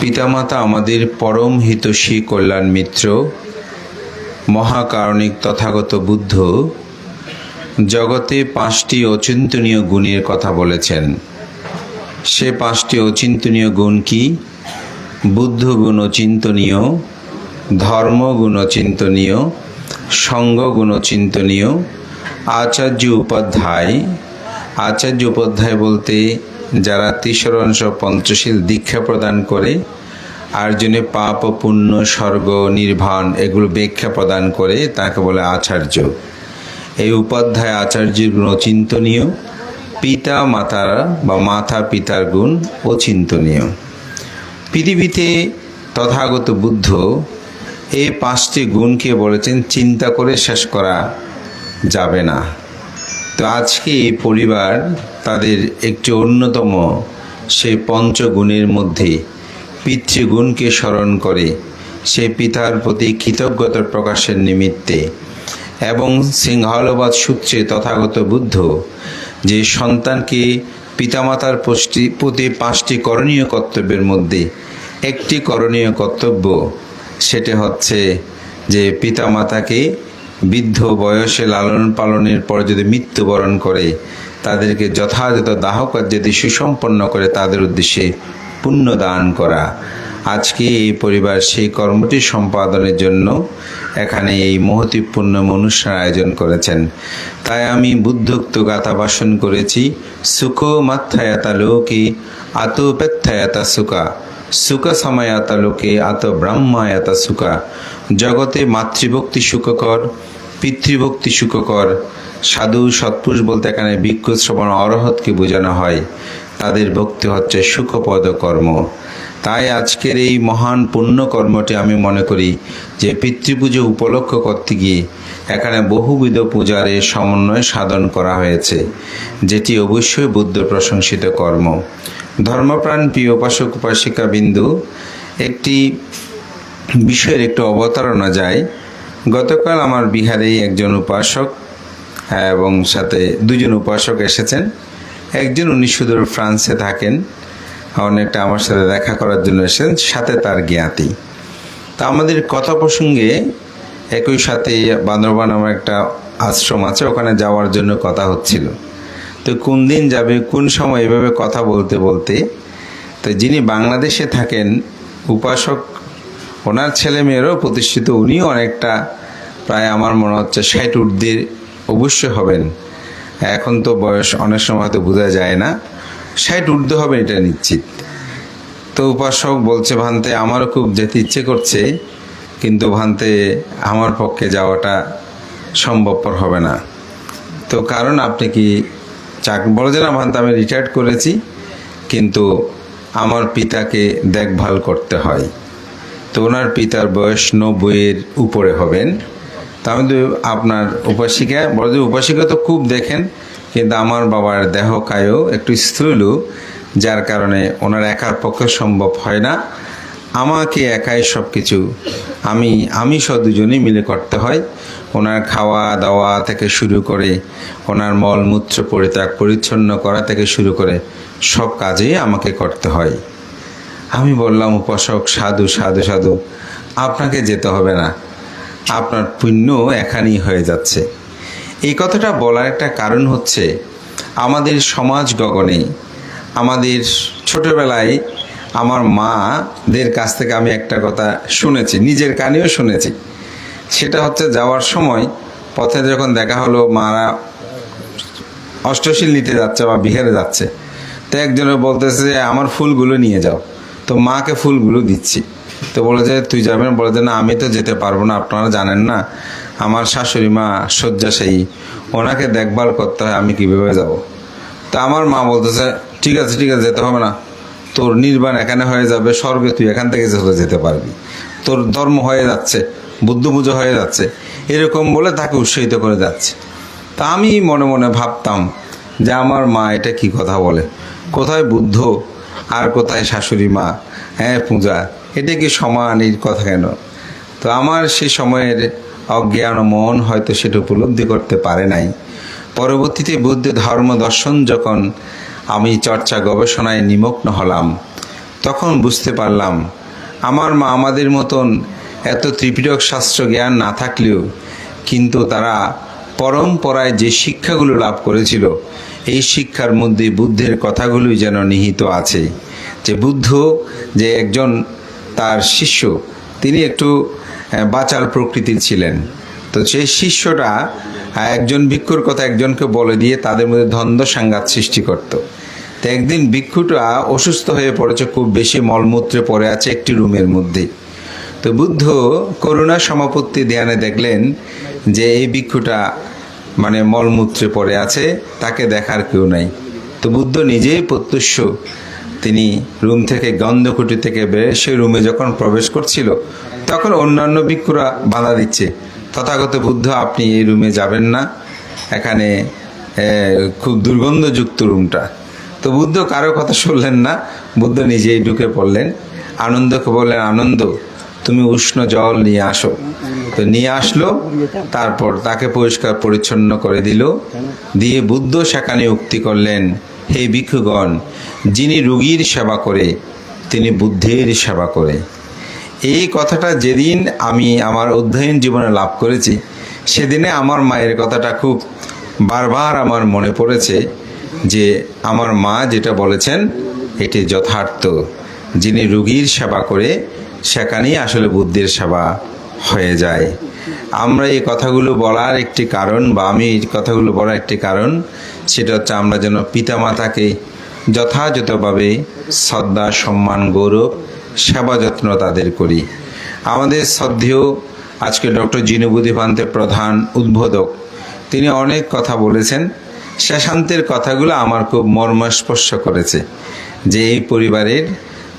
পিতামাতা আমাদের পরম হিতৈষী কল্যাণ মিত্র, মহাকারণিক তথাগত বুদ্ধ, জগতে পাঁচটি অচিন্তনীয় গুণের কথা বলেছেন। সে পাঁচটি অচিন্তনীয় গুণ কি? বুদ্ধ গুণ অচিন্তনীয়, ধর্ম গুণ অচিন্তনীয়, সঙ্গ গুণ অচিন্তনীয়, আচার্য উপাধ্যায়। আচার্য উপাধ্যায় বলতে যারা তিসরংশ পঞ্চশীল দীক্ষা প্রদান করে আর জন্য পাপ, পুণ্য, স্বর্গ নির্বাণ এগুলো ব্যাখ্যা প্রদান করে তাকে বলে আচার্য। এই উপাধ্যায় আচার্যের গুণ অচিন্তনীয়। পিতা, মাতার বা মাতা পিতার গুণ অচিন্তনীয়। পৃথিবীতে তথাগত বুদ্ধ এই পাঁচটি গুণকে বলেছেন, চিন্তা করে শেষ করা যাবে না। তো আজকে এই পরিবার তাদের একটি অন্যতম সেই পঞ্চগুণের মধ্যে পিতৃগুণকে স্মরণ করে সে পিতার প্রতি কৃতজ্ঞতা প্রকাশের নিমিত্তে এবং সিংহলবাদ সূত্রে তথাগত বুদ্ধ যে সন্তানকে পিতামাতার প্রতি পাঁচটি করণীয় কর্তব্যের মধ্যে একটি করণীয় কর্তব্য সেটি হচ্ছে যে পিতামাতাকে বৃদ্ধ বয়সে লালন পালনের পর যদি মৃত্যুবরণ করে তাদেরকে যথাযথ দাহকার যদি সুসম্পন্ন করে তাদের উদ্দেশ্যে পুণ্য দান করা। আজকে এই পরিবার সেই কর্মটি সম্পাদনের জন্য এখানে এই মহতিপূর্ণ অনুষ্ঠান আয়োজন করেছেন। তাই আমি বুদ্ধোক্ত গাথা ভাষণ করেছি, সুখ মাত্থায়াতা লোকে আতপেত্থায়াতা সুকা সুখ। সময়তা লোকে, আত ব্রহ্মায়াতা সুকা জগতে মাতৃভক্তি সুখকর, পিতৃভক্তি সুখকর সাধু, সৎপুরুষ বলতে এখানে ভিক্ষ, শ্রবণ অরহতকে বোঝানো হয়? তাদের ভক্তি হচ্ছে সুখপদ কর্ম। তাই আজকের এই মহান পুণ্য কর্মটি আমি মনে করি যে পিতৃপুজো উপলক্ষ করতে গিয়ে এখানে বহুবিধ পূজার এ সমন্বয় সাধন করা হয়েছে, যেটি অবশ্যই বুদ্ধ প্রশংসিত কর্ম। ধর্মপ্রাণ প্রিয় উপাসক উপাসিকা বিন্দু, একটি বিষয়ের একটু অবতারণা যায়। গতকাল আমার বিহারেই একজন উপাসক এবং সাথে দুজন উপাসক এসেছেন। একজন উনি সুদূর ফ্রান্সে থাকেন। অনেকটা আমার সাথে দেখা করার জন্য এসেছেন, সাথে তার জ্ঞাতি। তা আমাদের কথা প্রসঙ্গে একই সাথে বান্দরবান আমার একটা আশ্রম আছে, ওখানে যাওয়ার জন্য কথা হচ্ছিল। তো কোন দিন যাবে, কোন সময় এভাবে কথা বলতে বলতে, তো যিনি বাংলাদেশে থাকেন, উপাসক, ওনার ছেলে মেয়েরও প্রতিষ্ঠিত, উনিও অনেকটা প্রায় আমার মনে হচ্ছে ষাট ঊর্ধ্বের অবশ্যই হবেন। এখন তো বয়স অনেক সময় হয়তো বোঝা যায় না। ষাট ঊর্ধ্ব হবে এটা নিশ্চিত। তো উপাসক বলছে, ভান্তে, আমারও খুব যেতে ইচ্ছে করছে, কিন্তু ভান্তে, আমার পক্ষে যাওয়াটা সম্ভবপর হবে না। তো কারণ আপনি কি চাক, বলে যে না, ভান্তে, আমি রিটায়ার্ড করেছি, কিন্তু আমার পিতাকে দেখভাল করতে হয়। তো ওনার পিতার বয়স নব্বইয়ের উপরে হবেন। তা আমি তো আপনার উপাসিকা বড় উপাসিকা তো খুব দেখেন, কিন্তু আমার বাবার দেহ কায়ও একটু স্থূলু, যার কারণে ওনার একার পক্ষে সম্ভব হয় না। আমাকে একাই সব কিছু আমি আমি সব দুজনেই মিলে করতে হয়। ওনার খাওয়া দাওয়া থেকে শুরু করে, ওনার মলমূত্র পরিত্যাগ, পরিচ্ছন্ন করা থেকে শুরু করে সব কাজেই আমাকে করতে হয়। আমি বললাম, উপাসক, সাধু সাধু সাধু, আপনাকে যেতে হবে না। আপনার পুণ্য এখানেই হয়ে যাচ্ছে। এই কথাটা বলার একটা কারণ হচ্ছে, আমাদের সমাজ গগনে, আমাদের ছোটবেলায় আমার মাদের কাছ থেকে আমি একটা কথা শুনেছি, নিজের কানেও শুনেছি। সেটা হচ্ছে যাওয়ার সময় পথে যখন দেখা হলো মারা অষ্টশীল নিতে যাচ্ছে বা বিহারে যাচ্ছে, তো একজনে বলতেছে যে, আমার ফুলগুলো নিয়ে যাও। তো মাকে ফুলগুলো দিচ্ছি। তো বলে যে তুই যাবেন বলে যে না, আমি তো যেতে পারব না, আপনারা জানেন না। আমার শাশুড়ি মা শয্যাশায়ী, ওনাকে দেখভাল করতে হয়, আমি কীভাবে যাব? তা আমার মা বলতেছে, ঠিক আছে ঠিক আছে, যেতে হবে না। তোর নির্বাণ এখানে হয়ে যাবে, স্বর্গে তুই এখান থেকে চলে যেতে পারবি। তোর ধর্ম হয়ে যাচ্ছে, বুদ্ধ পুজো হয়ে যাচ্ছে। এরকম বলে তাকে উৎসাহিত করে যাচ্ছে। তা আমি মনে মনে ভাবতাম যে আমার মা এটা কি কথা বলে? কোথায় বুদ্ধ আর কোথায় শাশুড়ি মা? হ্যাঁ পূজা এটা কি সমান এই কথা কেন? তো আমার সে সময়ের অজ্ঞান মন হয়তো সেটা উপলব্ধি করতে পারে নাই। পরবর্তীতে বুদ্ধ ধর্ম দর্শন যখন আমি চর্চা গবেষণায় নিমগ্ন হলাম, তখন বুঝতে পারলাম, আমার মা আমাদের মতন এত ত্রিপিটক শাস্ত্র জ্ঞান না থাকলেও কিন্তু তারা পরম্পরায় যে শিক্ষাগুলো লাভ করেছিল, এই শিক্ষার মধ্যে বুদ্ধের কথাগুলোই যেন নিহিত আছে। যে বুদ্ধ যে একজন তার শিষ্য, তিনি একটু বাচাল প্রকৃতির ছিলেন। তো সেই শিষ্যটা একজন ভিক্ষুর কথা একজনকে বলে দিয়ে তাদের মধ্যে দ্বন্দ্ব সাংঘাত সৃষ্টি করত। তো একদিন ভিক্ষুটা অসুস্থ হয়ে পড়েছে, খুব বেশি মলমূত্রে পড়ে আছে একটি রুমের মধ্যে। তো বুদ্ধ করুণা সমাপত্তি ধ্যানে দেখলেন যে এই ভিক্ষুটা মানে মলমূত্রে পড়ে আছে, তাকে দেখার কেউ নাই। তো বুদ্ধ নিজেই প্রত্যুষ্য তিনি রুম থেকে গন্ধকুটি থেকে বেড়ে সেই রুমে যখন প্রবেশ করছিল, তখন অন্যান্য ভিক্ষুরা বাধা দিচ্ছে। তথাগত বুদ্ধ, আপনি এই রুমে যাবেন না। এখানে খুব দুর্গন্ধযুক্ত রুমটা। তো বুদ্ধ কারও কথা শুনলেন না। বুদ্ধ নিজেই ঢুকে পড়লেন। আনন্দকে বললেন, আনন্দ, তুমি উষ্ণ জল নিয়ে আসো। তো নিয়ে আসলো, তারপর তাকে পরিষ্কার পরিচ্ছন্ন করে দিল। দিয়ে বুদ্ধ সেখানে উক্তি করলেন হে ভিক্ষুগণ, যিনি রুগীর সেবা করে, তিনি বুদ্ধের সেবা করে। এই কথাটা যেদিন আমি আমার অধ্যয়ন জীবনে লাভ করেছি, সেদিনে আমার মায়ের কথাটা খুব বারবার আমার মনে পড়েছে যে, আমার মা যেটা বলেছেন, এটি যথার্থ। যিনি রুগীর সেবা করে, সেখানেই আসলে বুদ্ধির সেবা হয়ে যায়। আমরা এই কথাগুলো বলার একটি কারণ বা আমি এই কথাগুলো বলার একটি কারণ, সেটা হচ্ছে আমরা যেন পিতামাতাকে যথাযথভাবে শ্রদ্ধা, সম্মান, গৌরব, সেবা যত্ন তাদের করি। আমাদের শ্রদ্ধেয় আজকে ডক্টর জিনুবুদ্ধি পান্তের প্রধান উদ্বোধক, তিনি অনেক কথা বলেছেন। শেষান্তের কথাগুলো আমার খুব মর্মস্পর্শ করেছে যে এই পরিবারের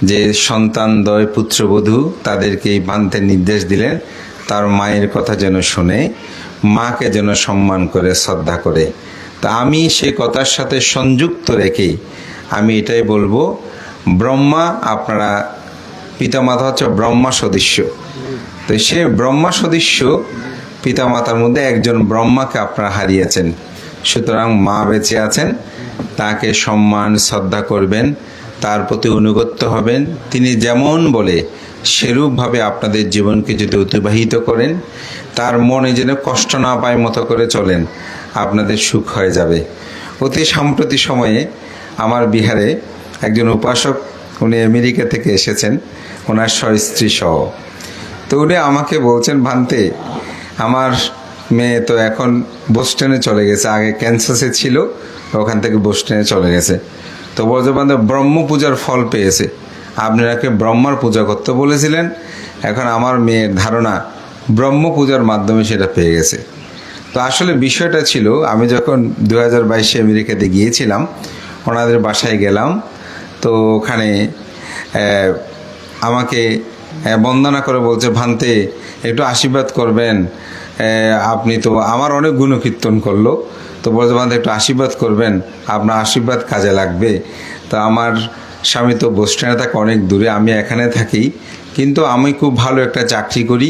যে সন্তানদয় পুত্রবধূ তাদেরকে এই বান্তের নির্দেশ দিলেন। তার মায়ের কথা যেন শুনে, মাকে যেন সম্মান করে, শ্রদ্ধা করে। তা আমি সে কথার সাথে সংযুক্ত রেখে আমি এটাই বলব, ব্রহ্মা আপনারা, পিতামাতা হচ্ছে ব্রহ্মা সদস্য। তো সে ব্রহ্মা সদস্য, পিতামাতার মধ্যে একজন ব্রহ্মাকে আপনারা হারিয়েছেন। সুতরাং মা বেঁচে আছেন, তাকে সম্মান, শ্রদ্ধা করবেন, তার প্রতি অনুগত্য হবেন। তিনি যেমন বলে সেরূপভাবে আপনাদের জীবনকে যদি অতিবাহিত করেন, তার মনে যেন কষ্ট না পায় মতো করে চলেন, আপনাদের সুখ হয়ে যাবে। অতি সাম্প্রতিক সময়ে আমার বিহারে একজন উপাসক, উনি আমেরিকা থেকে এসেছেন, ওনার স্ত্রী সহ। তো উনি আমাকে বলছেন, ভান্তে, আমার মেয়ে তো এখন বোস্টনে চলে গেছে, আগে ক্যান্সাসে ছিল, ওখান থেকে বোস্টনে চলে গেছে। তো বলছে বান্ধব ব্রহ্ম পূজার ফল পেয়েছে। আপনারাকে ব্রহ্মার পূজা করতে বলেছিলেন। এখন আমার মেয়ের ধারণা ব্রহ্ম পূজার মাধ্যমে সেটা পেয়ে গেছে। তো আসলে বিষয়টা ছিল, আমি যখন দু হাজার বাইশে আমেরিকাতে গিয়েছিলাম, ওনাদের বাসায় গেলাম। তো ওখানে আমাকে বন্দনা করে বলছে, ভান্তে, একটু আশীর্বাদ করবেন। আপনি তো আমার অনেক গুণকীর্তন করল। তো বলছে, ভান্তে, একটু আশীর্বাদ করবেন। আপনার আশীর্বাদ কাজে লাগবে। তো আমার স্বামী তো বোস্টনে থাকে, অনেক দূরে, আমি এখানে থাকি। কিন্তু আমি খুব ভালো একটা চাকরি করি।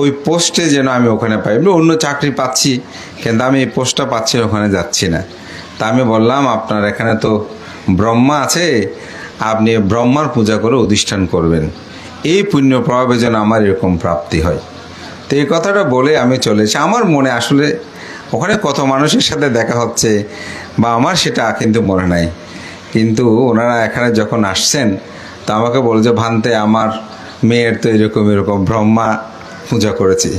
ওই পোস্টে যেন আমি ওখানে পাই, এমনি অন্য চাকরি পাচ্ছি, কিন্তু আমি এই পোস্টটা পাচ্ছি, ওখানে যাচ্ছি না। তা আমি বললাম, আপনার এখানে তো ব্রহ্মা আছে, আপনি ব্রহ্মার পূজা করে অধিষ্ঠান করবেন। এই পুণ্য প্রভাবে যেন আমার এরকম প্রাপ্তি হয়। তো এই কথাটা বলে আমি চলেছি আমার মনে আসলে ওখানে কত মানুষের সাথে দেখা হচ্ছে, বা আমার সেটা কিন্তু মনে নাই। কিন্তু ওনারা এখানে যখন আসছেন, তো আমাকে বলে যে, ভান্তে, আমার মেয়ের তো এরকম এরকম ব্রহ্মা পূজা করেছি।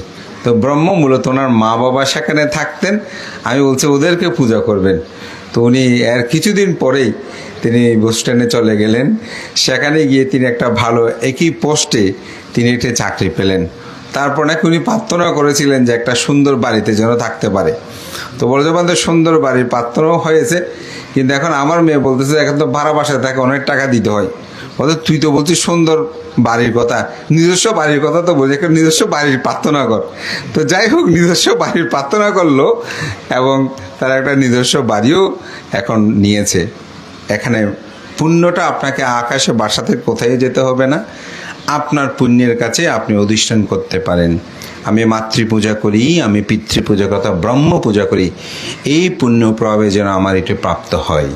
তো ব্রহ্ম মূলত ওনার মা বাবা সেখানে থাকতেন। আমি বলছি, ওদেরকে পূজা করবেন। তো উনি এর কিছুদিন পরেই তিনি বস স্ট্যান্ডে চলে গেলেন। সেখানে গিয়ে তিনি একটা ভালো একই পোস্টে তিনি একটা চাকরি পেলেন। তারপর নাকি উনি প্রার্থনা করেছিলেন যে একটা সুন্দর বাড়িতে যেন থাকতে পারে। তো বলে যে সুন্দর বাড়ির প্রার্থনাও হয়েছে, কিন্তু এখন আমার মেয়ে বলতেছে, এখন তো ভাড়া বাসায় তাকে অনেক টাকা দিতে হয়। বলতে তুই তো বলছিস সুন্দর বাড়ির কথা, নিজস্ব বাড়ির কথা তো বলছি একটা নিজস্ব বাড়ির প্রার্থনা কর। তো যাই হোক, নিজস্ব বাড়ির প্রার্থনা করল এবং তার একটা নিজস্ব বাড়িও এখন নিয়েছে। এখানে পুণ্যটা আপনাকে আকাশে, বাসাতে কোথায় যেতে হবে না। আপনার পুণ্যের কাছে আপনি অধিষ্ঠান করতে পারেন। আমি মাতৃ পূজা করি, আমি পিতৃ পূজা কথা ব্রহ্ম পূজা করি। এই পুণ্য প্রভাবে যেন আমার এটি প্রাপ্ত হয়।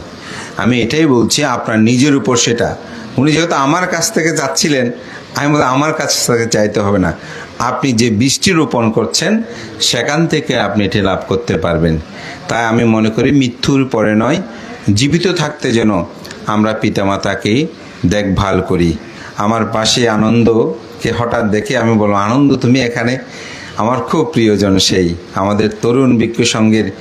আমি এটাই বলছি, আপনার নিজের উপর সেটা। উনি যেহেতু আমার কাছ থেকে যাচ্ছিলেন আমি বলি আমার কাছ থেকে চাইতে হবে না। আপনি যে বৃষ্টি রোপণ করছেন, সেখান থেকে আপনি এটি লাভ করতে পারবেন। তাই আমি মনে করি, মৃত্যুর পরে নয়, জীবিত থাকতে যেন আমরা পিতামাতাকে দেখভাল করি। আমার পাশে আনন্দকে হঠাৎ দেখে আমি বলব আনন্দ, তুমি এখানে? আমার খুব প্রিয়জন সেই। আমাদের তরুণ বৃক্ষ সঙ্গের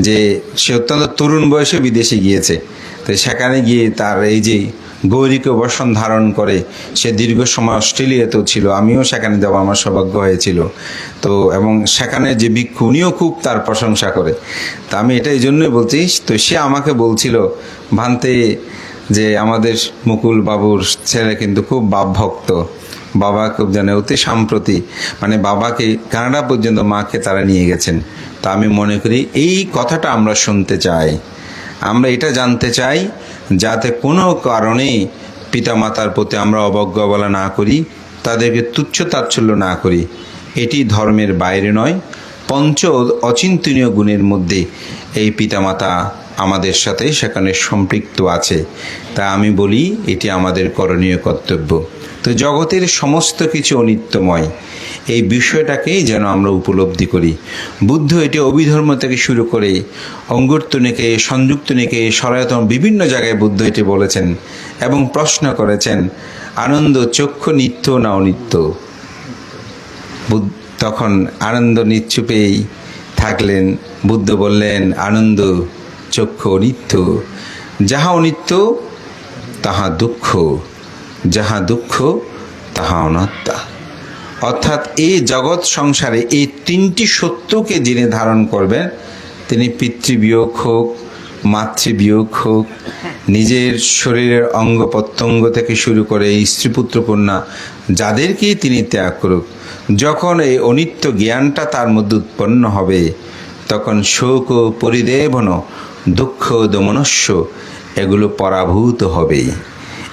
যে, সে অত্যন্ত তরুণ বয়সে বিদেশে গিয়েছে। তো সেখানে গিয়ে তার এই যে গৌরীকে বসন ধারণ করে, সে দীর্ঘ সময় অস্ট্রেলিয়াতেও ছিল। আমিও সেখানে যাব আমার সৌভাগ্য হয়েছিল। তো এবং সেখানে যে ভিক্ষু, উনিও খুব তার প্রশংসা করে। তা আমি এটা এই জন্যই বলছি, তো সে আমাকে বলছিল, ভান্তে যে আমাদের মুকুল বাবুর ছেলে কিন্তু খুব বাপ ভক্ত বাবা খুব জানে, অতি সাম্প্রতি। মানে বাবাকে কানাডা পর্যন্ত মাকে তারা নিয়ে গেছেন। তা আমি মনে করি এই কথাটা আমরা শুনতে চাই। আমরা এটা জানতে চাই, যাতে কোনো কারণে পিতামাতার প্রতি আমরা অবজ্ঞ বলা না করি, তাদেরকে তুচ্ছ তাচ্ছল্য না করি। এটি ধর্মের বাইরে নয়, পঞ্চ অচিন্তনীয় গুণের মধ্যে এই পিতামাতা আমাদের সাথে সেখানে সম্পৃক্ত আছে। তা আমি বলি, এটি আমাদের করণীয় কর্তব্য। তো জগতের সমস্ত কিছু অনিত্যময়। এই বিষয়টাকেই যেন আমরা উপলব্ধি করি। বুদ্ধ এটি অভিধর্ম থেকে শুরু করে অঙ্গুরতনিকে সংযুক্তনিকে, সনাতন বিভিন্ন জায়গায় বুদ্ধ এটি বলেছেন এবং প্রশ্ন করেছেন, আনন্দ চক্ষু নিত্য না অনিত্য? তখন আনন্দ নিচ্ছুপেই থাকলেন। বুদ্ধ বললেন, আনন্দ চক্ষু অনিত্য। যাহা অনিত্য, তাহা দুঃখ। যাহা দুঃখ, তাহা অনাত্মা। অর্থাৎ এই জগৎ সংসারে এই তিনটি সত্যকে যিনি ধারণ করবেন, তিনি পিতৃবিয়োগ হোক, মাতৃবিয়োগ হোক, নিজের শরীরের অঙ্গ প্রত্যঙ্গ থেকে শুরু করে স্ত্রী পুত্র কন্যা, যাদেরকেই তিনি ত্যাগ করুক, যখন এই অনিত্য জ্ঞানটা তার মধ্যে উৎপন্ন হবে, তখন শোক ও পরিদেবন দুঃখ দমনস্য এগুলো পরাভূত হবেই।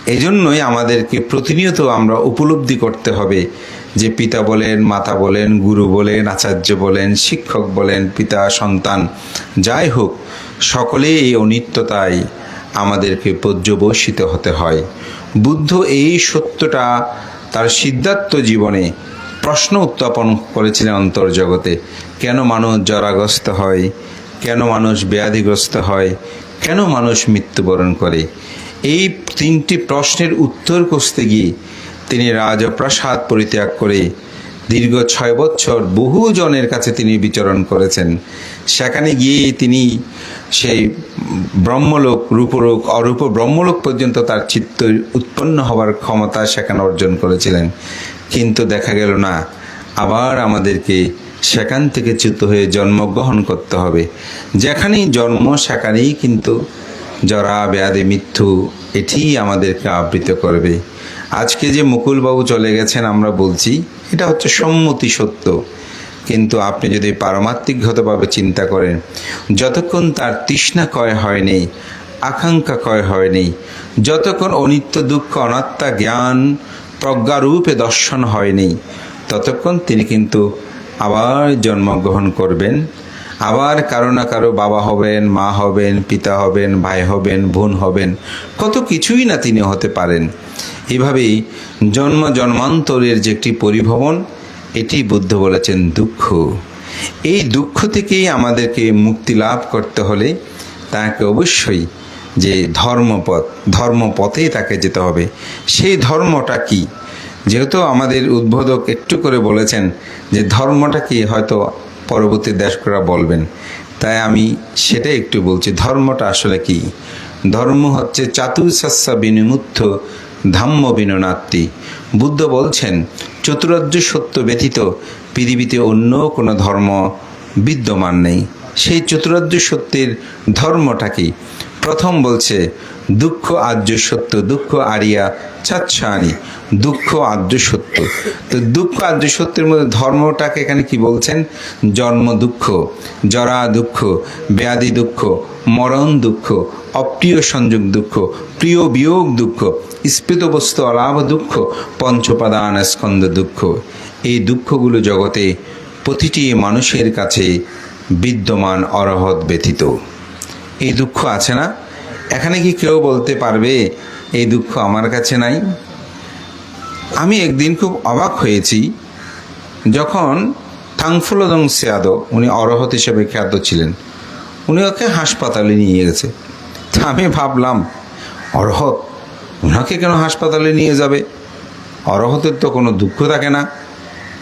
এজন্যই আমাদেরকে প্রতিনিয়ত আমরা উপলব্ধি করতে হবে যে পিতা বলেন, মাতা বলেন, গুরু বলেন, আচার্য বলেন, শিক্ষক বলেন, পিতা, সন্তান, যাই হোক, সকলেই এই অনিত্যতায় আমাদেরকে পর্যবসিত হতে হয়। বুদ্ধ এই সত্যটা তার সিদ্ধার্থ জীবনে প্রশ্ন উত্থাপন করেছিলেন অন্তর্জগতে, কেন মানুষ জরাগ্রস্ত হয়? কেন মানুষ ব্যাধিগ্রস্ত হয়? কেন মানুষ মৃত্যুবরণ করে? এই তিনটি প্রশ্নের উত্তর খুঁজতে গিয়ে তিনি রাজপ্রাসাদ পরিত্যাগ করে দীর্ঘ ছয় বছর বহু জনের কাছে তিনি বিচরণ করেছেন। সেখানে গিয়ে তিনি সেই ব্রহ্মলোক, রূপলোক, অরূপ ব্রহ্মলোক পর্যন্ত তার চিত্ত উৎপন্ন হওয়ার ক্ষমতা সেখানে অর্জন করেছিলেন। কিন্তু দেখা গেল না, আবার আমাদেরকে সেখান থেকে চ্যুত হয়ে জন্মগ্রহণ করতে হবে। যেখানেই জন্ম, সেখানেই কিন্তু জরা, ব্যাধি, মৃত্যু এটিই আমাদেরকে আবৃত করবে। আজকে যে মুকুলবাবু চলে গেছেন, আমরা বলছি, এটা হচ্ছে সম্মতি সত্য। কিন্তু আপনি যদি পারমাত্মিকগতভাবে চিন্তা করেন, যতক্ষণ তার তৃষ্ণা ক্ষয় হয়নি আকাঙ্ক্ষা ক্ষয় হয়নি যতক্ষণ অনিত্য, দুঃখ, অনাত্মা, জ্ঞান, প্রজ্ঞারূপে দর্শন হয়নি ততক্ষণ তিনি কিন্তু আবার জন্মগ্রহণ করবেন, আবার কারও না কারও বাবা হবেন, মা হবেন, পিতা হবেন, ভাই হবেন, বোন হবেন, কত কিছুই না তিনি হতে পারেন। এভাবেই জন্ম জন্মান্তরের যে একটি পরিভ্রমণ এটি বুদ্ধ বলেছেন দুঃখ। এই দুঃখ থেকেই আমাদেরকে মুক্তি লাভ করতে হলে তাকে অবশ্যই যে ধর্মপথ, ধর্মপথেই তাকে যেতে হবে। সেই ধর্মটা কি? যেহেতু আমাদের উদ্বোধক একটু করে বলেছেন যে ধর্মটা কি হয়তো পরবর্তী দেশকরা বলবেন, তাই আমি সেটা একটু বলছি, ধর্মটা আসলে কি? ধর্ম হচ্ছে চাতুর্শস্য বিনিমুক্ত ধাম্য বিননাত্তি। বুদ্ধ বলছেন, চতুরার্য সত্য ব্যতীত পৃথিবীতে অন্য কোনো ধর্ম বিদ্যমান নেই। সেই চতুরার্য সত্যের ধর্মটা কি? প্রথম বলছে, দুঃখ আর্য সত্য, দুঃখ আরিয়া চাচ্ছানি দুঃখ আর্য সত্য। তো দুঃখ আর্য সত্যের মধ্যে ধর্মটাকে এখানে কি বলছেন? জন্ম দুঃখ, জরা দুঃখ, ব্যাধি দুঃখ, মরণ দুঃখ, অপ্রিয় সংযোগ দুঃখ, প্রিয় বিয়োগ দুঃখ, স্ফীত বস্তু অলাভ দুঃখ, পঞ্চপাদান স্কন্দ দুঃখ। এই দুঃখগুলো জগতে প্রতিটি মানুষের কাছে বিদ্যমান অরহৎ ব্যতীত। এই দুঃখ আছে না? এখানে কি কেউ বলতে পারবে, এই দুঃখ আমার কাছে নাই? আমি একদিন খুব অবাক হয়েছি, যখন থাংফুলদং সেয়াদ, উনি অরহত হিসেবে খ্যাত ছিলেন, উনি ওকে হাসপাতালে নিয়ে গেছে। তা আমি ভাবলাম, অরহত ওনাকে কেন হাসপাতালে নিয়ে যাবে? অরহতের তো কোনো দুঃখ থাকে না,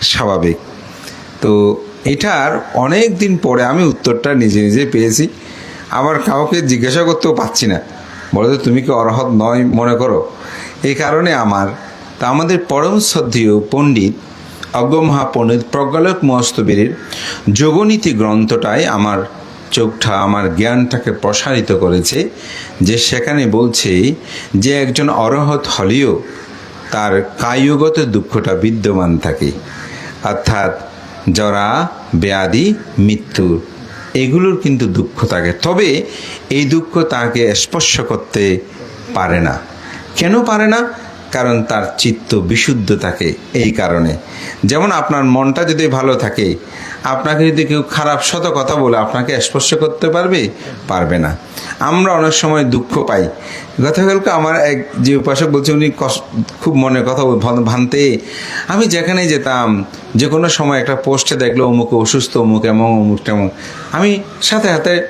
স্বাভাবিক। তো এটার অনেক দিন পরে আমি উত্তরটা নিজে নিজে পেয়েছি। আবার কাউকে জিজ্ঞাসা করতেও পাচ্ছি না। বলে তো তুমি কি অরহত নয় মনে করো? এই কারণে আমার, তা আমাদের পরম শ্রদ্ধেয় পণ্ডিত অজ্ঞমহা পণ্ডিত প্রজ্ঞালক মহস্তবীরের যোগনীতি গ্রন্থটায় আমার চোখটা, আমার জ্ঞানটাকে প্রসারিত করেছে, যে সেখানে বলছে যে একজন অরহত হলেও তার কায়ুগত দুঃখটা বিদ্যমান থাকে। অর্থাৎ জরা, ব্যাধি, মৃত্যু। এগুলোর কিন্তু দুঃখ থাকে তবে এই দুঃখ তাকে স্পর্শ করতে পারে না। কেন পারে না? কারণ তার চিত্ত বিশুদ্ধ থাকে এই কারণে। যেমন আপনার মনটা যদি ভালো থাকে, আপনাকে যদি কেউ খারাপ শত কথা বলে আপনাকে স্পর্শ করতে পারবে? পারবে না। আমরা অনেক সময় দুঃখ পাই। গতকালকে আমার এক যে উপাসক বলছে, উনি খুব মনের কথা ভানতে, আমি যেখানে যেতাম যে কোনো সময় একটা পোস্টে দেখল, অমুক অসুস্থ, অমুক এমন, অমুক তেমন। আমি সাথে সাথে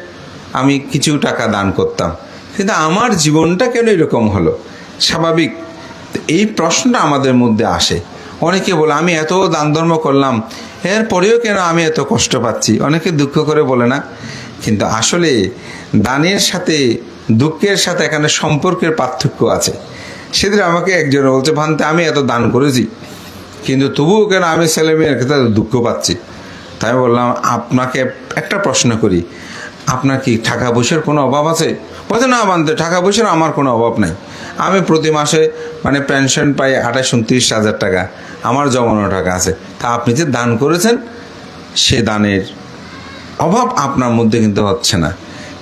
আমি কিছু টাকা দান করতাম। কিন্তু আমার জীবনটা কেন এরকম হলো? স্বাভাবিক এই প্রশ্নটা আমাদের মধ্যে আসে। অনেকে বলে, আমি এত দান ধর্ম করলাম, এরপরেও কেন আমি এত কষ্ট পাচ্ছি? অনেকে দুঃখ করে বলে না। কিন্তু আসলে দানের সাথে দুঃখের সাথে এখানে সম্পর্কের পার্থক্য আছে। সেদিন আমাকে একজন বলছে ভান্তে আমি এত দান করেছি, কিন্তু তবুও কেন আমি ছেলে মেয়ের ক্ষেত্রে দুঃখ পাচ্ছি? তাই বললাম, আপনাকে একটা প্রশ্ন করি, আপনার কি টাকা পয়সার কোনো অভাব আছে? বলছে, না বানতে টাকা পয়সার আমার কোনো অভাব নাই। আমি প্রতি মাসে মানে পেনশন পাই আঠাশ, উনত্রিশ হাজার টাকা। আমার জমানো টাকা আছে। তা আপনি যে দান করেছেন, সে দানের অভাব আপনার মধ্যে কিন্তু হচ্ছে না।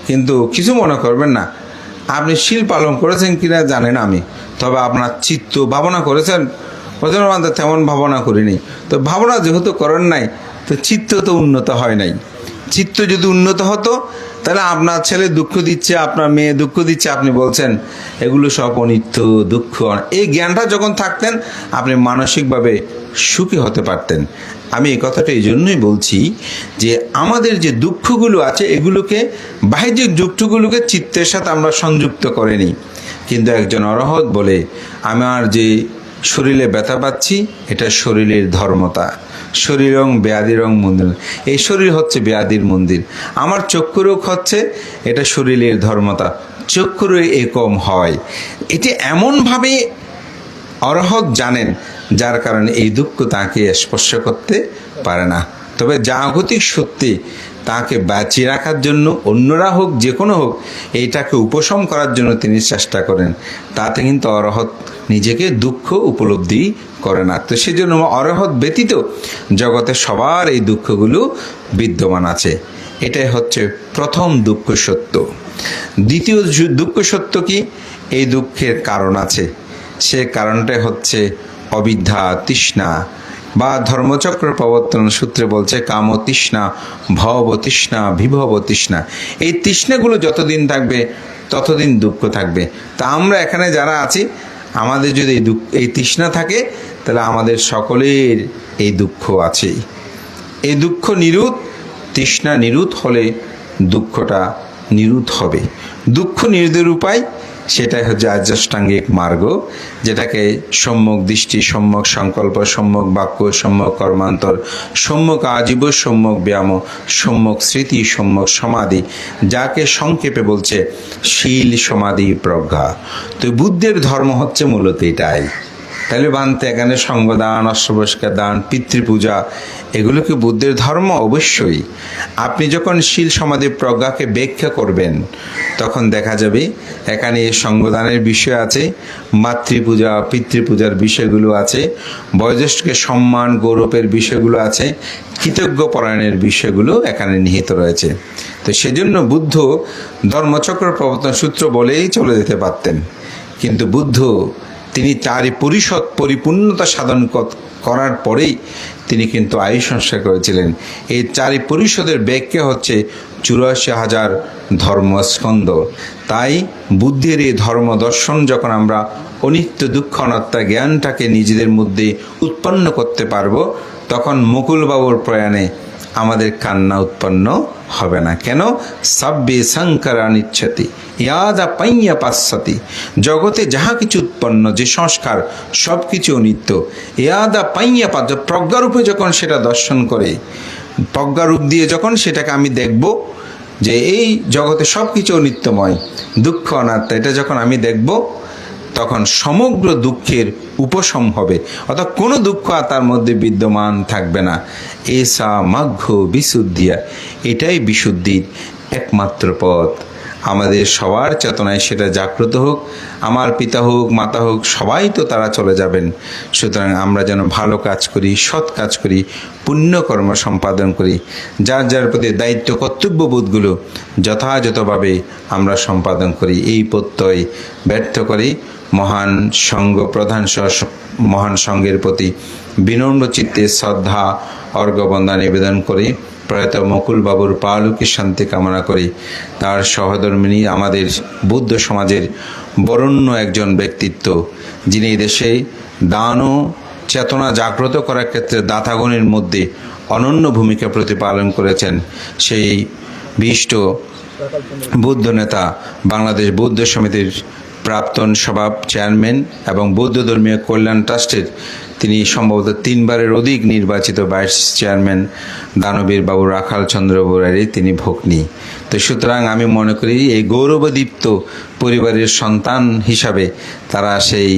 কিন্তু কিছু মনে করবেন না। আপনি শিল পালন করেছেন কিনা জানেন আমি। তবে আপনার চিত্ত ভাবনা করেছেন আমাদের তেমন ভাবনা করিনি। তো ভাবনা যেহেতু করেন নাই, তো চিত্ত তো উন্নত হয় নাই। চিত্ত যদি উন্নত হতো, তাহলে আপনার ছেলে দুঃখ দিচ্ছে, আপনার মেয়ে দুঃখ দিচ্ছে, আপনি বলছেন, এগুলো সব অনিত্য, দুঃখ। এই জ্ঞানটা যখন থাকতেন, আপনি মানসিকভাবে সুখী হতে পারতেন। আমি এই কথাটা এই জন্যই বলছি যে, আমাদের যে দুঃখগুলো আছে, এগুলোকে বাহ্যিক দুঃখগুলোকে চিত্তের সাথে আমরা সংযুক্ত করে নিই। কিন্তু একজন অরহত বলে, আমার যে শরীরে ব্যথা পাচ্ছি, এটা শরীরের ধর্মতা। শরীর রং ব্যাধি রং, মন্দির এই শরীর হচ্ছে ব্যাধির মন্দির। আমার চক্ষু রোগ হচ্ছে, এটা শরীরের ধর্মতা। চক্ষুর একম হয়। এটি এমনভাবে অরহত জানেন, যার কারণে এই দুঃখ তাকে স্পর্শ করতে পারে না। তবে জাগতিক সত্যি তাকে বাঁচিয়ে রাখার জন্য অন্যরা হোক যে কোনো হোক, এইটাকে উপশম করার জন্য তিনি চেষ্টা করেন। তাতে কিন্তু অরহত নিজেকে দুঃখ উপলব্ধি করে না। তো সেই জন্য অরহত ব্যতীত জগতে সবার এই দুঃখগুলো বিদ্যমান আছে। এটাই হচ্ছে প্রথম দুঃখ সত্য। দ্বিতীয় দুঃখ সত্য কি? এই দুঃখের কারণ আছে। সে কারণটাই হচ্ছে অবিদ্যা, তৃষ্ণা। বা ধর্মচক্র প্রবর্তন সূত্রে বলছে, কাম তৃষ্ণা, ভব তৃষ্ণা, বিভব তৃষ্ণা। এই তৃষ্ণাগুলো যতদিন থাকবে, ততদিন দুঃখ থাকবে। তা আমরা এখানে যারা আছি, আমাদের যদি এই দুঃখ, এই তৃষ্ণা থাকে, তাহলে আমাদের সকলের এই দুঃখ আছেই। এই দুঃখ নিরুত, তৃষ্ণা নিরুত হলে দুঃখটা নিরুত হবে। দুঃখ নিরুদের উপায় সেটাই হচ্ছে আর্যাষ্টাঙ্গিক মার্গ, যেটাকে সম্যক দৃষ্টি, সম্যক সংকল্প, সম্যক বাক্য, সম্যক কর্মান্তর, সম্যক আজীব, সম্যক ব্যায়াম, সম্যক স্মৃতি, সম্যক সমাধি, যাকে সংক্ষেপে বলছে শীল সমাধি প্রজ্ঞা। তো বুদ্ধের ধর্ম হচ্ছে মূলত এটাই। তাহলে বানতে এখানে সঙ্গদান অশ্ববস্কার দান, পিতৃপূজা, এগুলো কি বুদ্ধের ধর্ম? অবশ্যই। আপনি যখন শীল সমাধি প্রজ্ঞাকে ব্যাখ্যা করবেন, তখন দেখা যাবে এখানে সঙ্গদানের বিষয় আছে, মাতৃপূজা, পিতৃপূজার বিষয়গুলো আছে, বয়োজ্যেষ্ঠকে সম্মান, গৌরবের বিষয়গুলো আছে কৃতজ্ঞ পরায়ণের বিষয়গুলো এখানে নিহিত রয়েছে। তো সেজন্য বুদ্ধ ধর্মচক্র প্রবর্তন সূত্র বলেই চলে যেতে পারতেন। কিন্তু বুদ্ধ তিনি তারই পরিষদ পরিপূর্ণতা সাধন করার পরেই তিনি কিন্তু আয়ু সংস্কার করেছিলেন। এই চারি পরিষদের ব্যাখ্যা হচ্ছে চুরাশি হাজার ধর্মস্কন্ধ। তাই বুদ্ধের এই ধর্ম দর্শন যখন আমরা অনিত্য দুঃখ অনাত্মা জ্ঞানটাকে নিজেদের মধ্যে উৎপন্ন করতে পারব, তখন মুকুলবাবুর প্রয়াণে আমাদের কান্না উৎপন্ন হবে না। কেন? সাব্যে সংকরা নিচ্ছতি ইয়াদা পাইয়া পাশ্চাতি। জগতে যাহা কিছু উৎপন্ন, যে সংস্কার সব কিছু অনিত্য ইয়াদা পাইয়া পা প্রজ্ঞারূপে যখন সেটা দর্শন করে, প্রজ্ঞারূপ দিয়ে যখন সেটাকে আমি দেখব, যে এই জগতে সব কিছু অনিত্যময় দুঃখ অনাত্মা, এটা যখন আমি দেখব, তখন সমগ্র দুঃখের উপশম হবে। অর্থাৎ কোনো দুঃখ আর তার মধ্যে বিদ্যমান থাকবে না। এসা মাঘ্য বিশুদ্ধিয়া। এটাই বিশুদ্ধির একমাত্র পথ। আমাদের সবার চেতনায় সেটা জাগ্রত হোক, আমার পিতা হোক, মাতা হোক, সবাই তো তারা চলে যাবেন। সুতরাং আমরা যেন ভালো কাজ করি, সৎ কাজ করি পুণ্যকর্ম সম্পাদন করি। যার যার প্রতি দায়িত্ব কর্তব্যবোধগুলো যথাযথভাবে আমরা সম্পাদন করি, এই প্রত্যয় ব্যর্থ করি মহান সঙ্গ, প্রধান মহান সঙ্গের প্রতি বিনম্র চিত্তে শ্রদ্ধা অর্ঘ্যবন্দা নিবেদন করি প্রয়াত মুকুলবাবুর পালুকি শান্তি কামনা করি। তার সহধর্মিনী আমাদের বৌদ্ধ সমাজের বরণ্য একজন ব্যক্তিত্ব, যিনি দেশে দান ও চেতনা জাগ্রত করার ক্ষেত্রে দাতাগণের মধ্যে অনন্য ভূমিকা প্রতিপালন করেছেন। সেই বিষ্ট বৌদ্ধ নেতা বাংলাদেশ বৌদ্ধ সমিতির প্রাক্তন সভা চেয়ারম্যান এবং বৌদ্ধ ধর্মীয় কল্যাণ ট্রাস্টের তিনি সম্ভবত তিনবারের অধিক নির্বাচিত ভাইস চেয়ারম্যান দানবীর বাবু রাখাল চন্দ্র বরারি তিনি ভগ্নী। তো সুতরাং আমি মনে করি এই গৌরবদীপ্ত পরিবারের সন্তান হিসাবে তারা সেই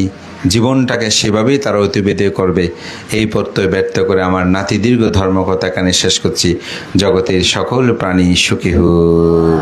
জীবনটাকে সেভাবেই তারা অতিবাহিত করবে। এই প্রত্যয় ব্যর্থ করে আমার নাতি দীর্ঘ ধর্মকথা এখানে শেষ করছি। জগতের সকল প্রাণী সুখী হোক।